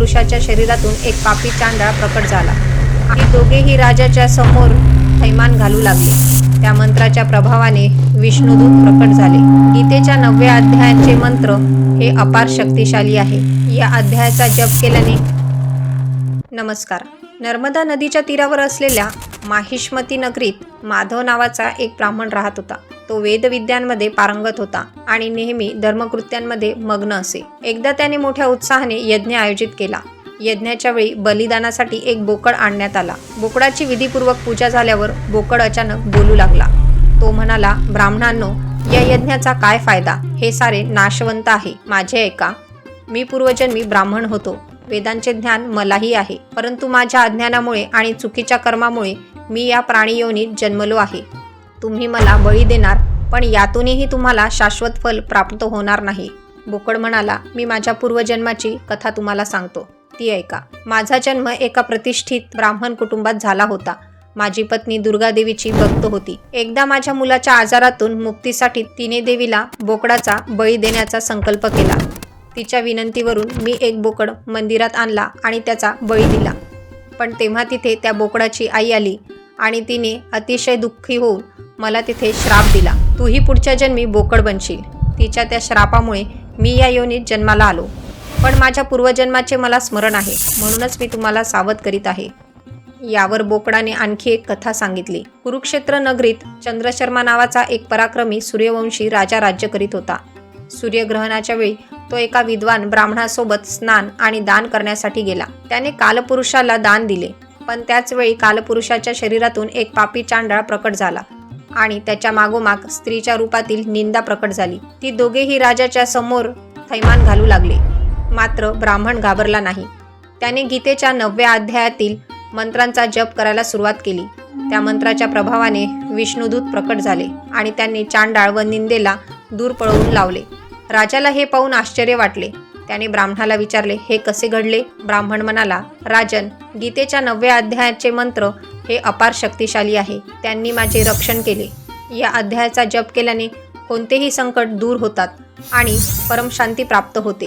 पुरुषाच्या शरीरातून एक पापी चांदळा प्रकट झाला. आणि दोघेही राजाच्या समोर थैमान घालू लागले. त्या मंत्राच्या प्रभावाने विष्णुदूत प्रकट झाले. गीतेच्या नवव्या अध्यायाचे मंत्र हे अपार शक्तिशाली आहे. या अध्यायाचा जप केल्याने नमस्कार. नर्मदा नदीच्या तीरावर असलेल्या माहिष्मती नगरीत माधव नावाचा एक ब्राह्मण राहत होता. तो वेदविद्यांमध्ये पारंगत होता आणि नेहमी धर्मकृत्यांमध्ये मग्न असे. एकदा त्याने मोठ्या उत्साहाने यज्ञ आयोजित केला. यज्ञाच्या वेळी बलिदानासाठी एक बोकड आणण्यात आला. बोकडाची विधीपूर्वक पूजा झाल्यावर बोकड अचानक बोलू लागला. तो म्हणाला ब्राह्मणांनो या यज्ञाचा काय फायदा? हे सारे नाशवंत आहे माझे ऐका. मी पूर्वजन्मी ब्राह्मण होतो. वेदांचे ज्ञान मलाही आहे. परंतु माझ्या अज्ञानामुळे आणि चुकीच्या कर्मामुळे मी या प्राणी योनीत जन्मलो आहे. तुम्ही मला बळी देणार पण यातूनही तुम्हाला शाश्वत फल प्राप्त होणार नाही. बोकड म्हणाला मी माझ्या पूर्वजन्माची कथा तुम्हाला सांगतो. ती ऐका. माझा जन्म एका प्रतिष्ठित ब्राह्मण कुटुंबात झाला होता. माझी पत्नी दुर्गादेवीची भक्त होती. एकदा माझ्या मुलाच्या आजारातून मुक्तीसाठी तिने देवीला बोकडाचा बळी देण्याचा संकल्प केला. तिच्या विनंतीवरून मी एक बोकड मंदिरात आणला आणि त्याचा बळी दिला. पण तेव्हा तिथे त्या बोकडाची आई आली आणि तिने अतिशय दुःखी होऊन मला तिथे श्राप दिला. तूही पुढच्या जन्मी बोकड बनशील. तिच्या त्या श्रापामुळे मी या योनीत जन्माला आलो. पण माझ्या पूर्वजन्माचे मला स्मरण आहे. म्हणूनच मी तुम्हाला सावध करीत आहे. यावर बोकडाने आणखी एक कथा सांगितली. कुरुक्षेत्र नगरीत चंद्रशर्मा नावाचा एक पराक्रमी सूर्यवंशी राजा राज्य करीत होता. सूर्यग्रहणाच्या वेळी तो एका विद्वान ब्राह्मणासोबत स्नान आणि दान करण्यासाठी गेला. त्याने कालपुरुषाला दान दिले. पण त्याच वेळी कालपुरुषाच्या शरीरातून एक पापी चांडाळ प्रकट झाला. आणि त्याच्या मागोमाग स्त्रीच्या रूपातील निंदा प्रकट झाली. ती दोघेही राजाच्या समोर थैमान घालू लागले. मात्र ब्राह्मण घाबरला नाही. त्याने गीतेच्या नवव्या अध्यायातील मंत्रांचा जप करायला सुरुवात केली. त्या मंत्राच्या प्रभावाने विष्णुदूत प्रकट झाले आणि त्यांनी चांडाळ व निंदेला दूर पळवून लावले. राजाला हे पाहून आश्चर्य वाटले. त्याने ब्राह्मणाला विचारले हे कसे घडले? ब्राह्मण म्हणाला राजन गीतेच्या नवव्या अध्यायाचे मंत्र हे अपार शक्तिशाली आहे. त्यांनी माझे रक्षण केले. या अध्यायाचा जप केल्याने कोणतेही संकट दूर होतात आणि परमशांती प्राप्त होते.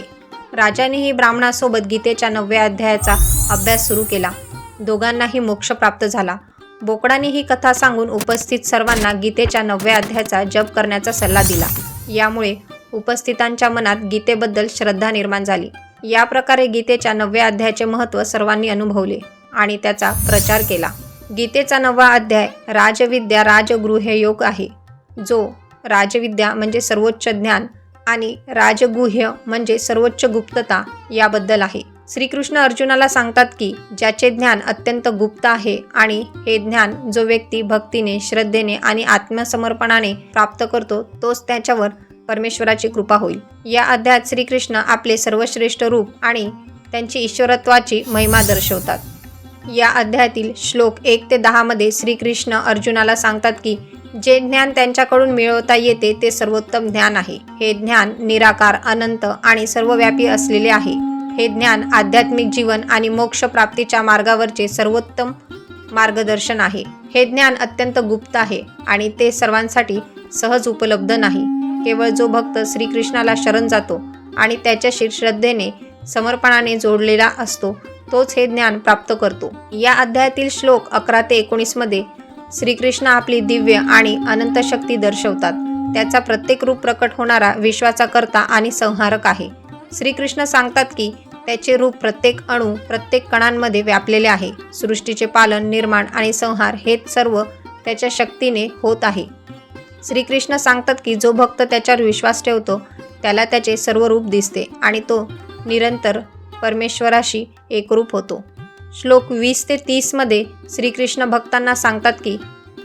राजानेही ब्राह्मणासोबत गीतेच्या नवव्या अध्यायाचा अभ्यास सुरू केला. दोघांनाही मोक्ष प्राप्त झाला. बोकडाने ही कथा सांगून उपस्थित सर्वांना गीतेच्या नवव्या अध्यायाचा जप करण्याचा सल्ला दिला. यामुळे उपस्थितांच्या मनात गीतेबद्दल श्रद्धा निर्माण झाली. या प्रकारे गीतेच्या नवव्या अध्यायाचे महत्त्व सर्वांनी अनुभवले आणि त्याचा प्रचार केला. गीतेचा नववा अध्याय राजविद्या राजगृह योग आहे. जो राजविद्या म्हणजे सर्वोच्च ज्ञान आणि राजगुह्य म्हणजे सर्वोच्च गुप्तता याबद्दल आहे. श्रीकृष्ण अर्जुनाला सांगतात की ज्याचे ज्ञान अत्यंत गुप्त आहे आणि हे ज्ञान जो व्यक्ती भक्तीने श्रद्धेने आणि आत्मसमर्पणाने प्राप्त करतो तोच त्याच्यावर परमेश्वराची कृपा होईल. या अध्यायात श्रीकृष्ण आपले सर्वश्रेष्ठ रूप आणि त्यांची ईश्वरत्वाची महिमा दर्शवतात. या अध्यायातील श्लोक एक ते दहामध्ये श्रीकृष्ण अर्जुनाला सांगतात की जे ज्ञान त्यांच्याकडून मिळवता येते ते सर्वोत्तम ज्ञान आहे. हे ज्ञान निराकार अनंत आणि सर्वव्यापी असलेले आहे. हे ज्ञान आध्यात्मिक जीवन आणि मोक्ष प्राप्तीच्या मार्गावरचे सर्वोत्तम मार्गदर्शन आहे. हे ज्ञान अत्यंत गुप्त आहे आणि ते सर्वांसाठी सहज उपलब्ध नाही. केवळ जो भक्त श्रीकृष्णाला शरण जातो आणि त्याच्याशी श्रद्धेने समर्पणाने जोडलेला असतो तोच हे ज्ञान प्राप्त करतो. या अध्यायातील श्लोक अकरा ते एकोणीसमध्ये श्रीकृष्ण आपली दिव्य आणि अनंत शक्ती दर्शवतात. त्याचा प्रत्येक रूप प्रकट होणारा विश्वाचा करता आणि संहारक आहे. श्रीकृष्ण सांगतात की त्याचे रूप प्रत्येक अणू प्रत्येक कणांमध्ये व्यापलेले आहे. सृष्टीचे पालन निर्माण आणि संहार हे सर्व त्याच्या शक्तीने होत आहे. श्रीकृष्ण सांगतात की जो भक्त त्याच्यावर विश्वास ठेवतो त्याला त्याचे सर्व रूप दिसते आणि तो निरंतर परमेश्वराशी एकरूप होतो. श्लोक वीस ते तीसमध्ये श्रीकृष्ण भक्तांना सांगतात की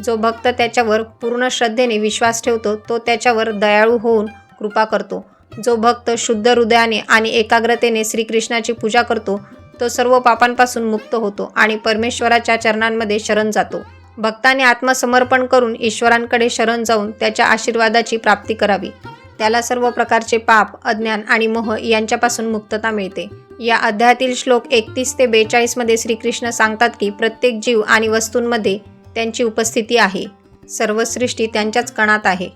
जो भक्त त्याच्यावर पूर्ण श्रद्धेने विश्वास ठेवतो तो त्याच्यावर दयाळू होऊन कृपा करतो. जो भक्त शुद्ध हृदयाने आणि एकाग्रतेने श्रीकृष्णाची पूजा करतो तो सर्व पापांपासून मुक्त होतो आणि परमेश्वराच्या चरणांमध्ये शरण जातो. भक्ताने आत्मसमर्पण करून ईश्वरांकडे शरण जाऊन त्याच्या आशीर्वादाची प्राप्ती करावी. त्याला सर्व प्रकारचे पाप अज्ञान आणि मोह यांच्यापासून मुक्तता मिळते. या अध्यायातील श्लोक एकतीस ते बेचाळीसमध्ये श्रीकृष्ण सांगतात की प्रत्येक जीव आणि वस्तूंमध्ये त्यांची उपस्थिती आहे. सर्व सृष्टी त्यांच्याच कणात आहे.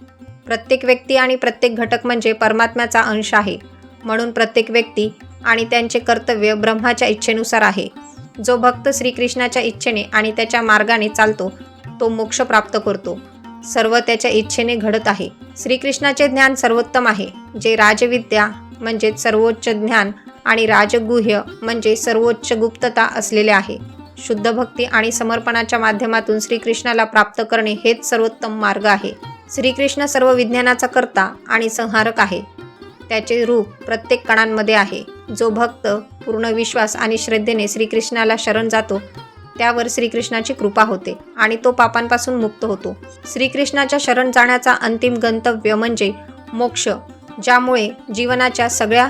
प्रत्येक व्यक्ती आणि प्रत्येक घटक म्हणजे परमात्म्याचा अंश आहे. म्हणून प्रत्येक व्यक्ती आणि त्यांचे कर्तव्य ब्रह्माच्या इच्छेनुसार आहे. जो भक्त श्रीकृष्णाच्या इच्छेने आणि त्याच्या मार्गाने चालतो तो मोक्ष प्राप्त करतो. सर्व त्याच्या इच्छेने घडत आहे. श्रीकृष्णाचे ज्ञान सर्वोत्तम आहे. जे राजविद्या म्हणजे सर्वोच्च ज्ञान आणि राजगुह्य म्हणजे सर्वोच्च गुप्तता असलेले आहे. शुद्ध भक्ती आणि समर्पणाच्या माध्यमातून श्रीकृष्णाला प्राप्त करणे हेच सर्वोत्तम मार्ग आहे. श्रीकृष्ण सर्व विज्ञानाचा कर्ता आणि संहारक आहे. त्याचे रूप प्रत्येक कणांमध्ये आहे. जो भक्त पूर्ण विश्वास आणि श्रद्धेने श्रीकृष्णाला शरण जातो त्यावर श्रीकृष्णाची कृपा होते आणि तो पापांपासून मुक्त होतो. श्रीकृष्णाच्या शरण जाण्याचा अंतिम गंतव्य म्हणजे मोक्ष ज्यामुळे जीवनाच्या सगळ्या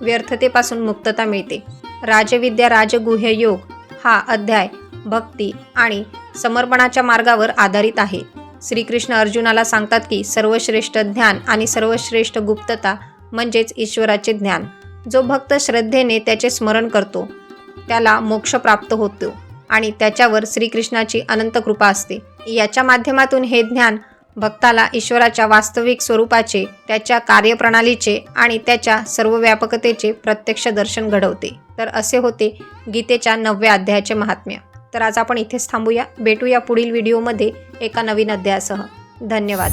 व्यर्थतेपासून मुक्तता मिळते. राजविद्या राजगुह्य योग हा अध्याय भक्ती आणि समर्पणाच्या मार्गावर आधारित आहे. श्रीकृष्ण अर्जुनाला सांगतात की सर्वश्रेष्ठ ज्ञान आणि सर्वश्रेष्ठ गुप्तता म्हणजेच ईश्वराचे ज्ञान. जो भक्त श्रद्धेने त्याचे स्मरण करतो त्याला मोक्ष प्राप्त होतो. आणि त्याच्यावर श्रीकृष्णाची अनंत कृपा असते. याच्या माध्यमातून हे ज्ञान भक्ताला ईश्वराच्या वास्तविक स्वरूपाचे त्याच्या कार्यप्रणालीचे आणि त्याच्या सर्व व्यापकतेचे प्रत्यक्ष दर्शन घडवते. तर असे होते गीतेच्या नवव्या अध्यायाचे महात्म्य. तर आज आपण इथेच थांबूया. भेटूया पुढील व्हिडिओमध्ये एका नवीन अध्यायासह. धन्यवाद.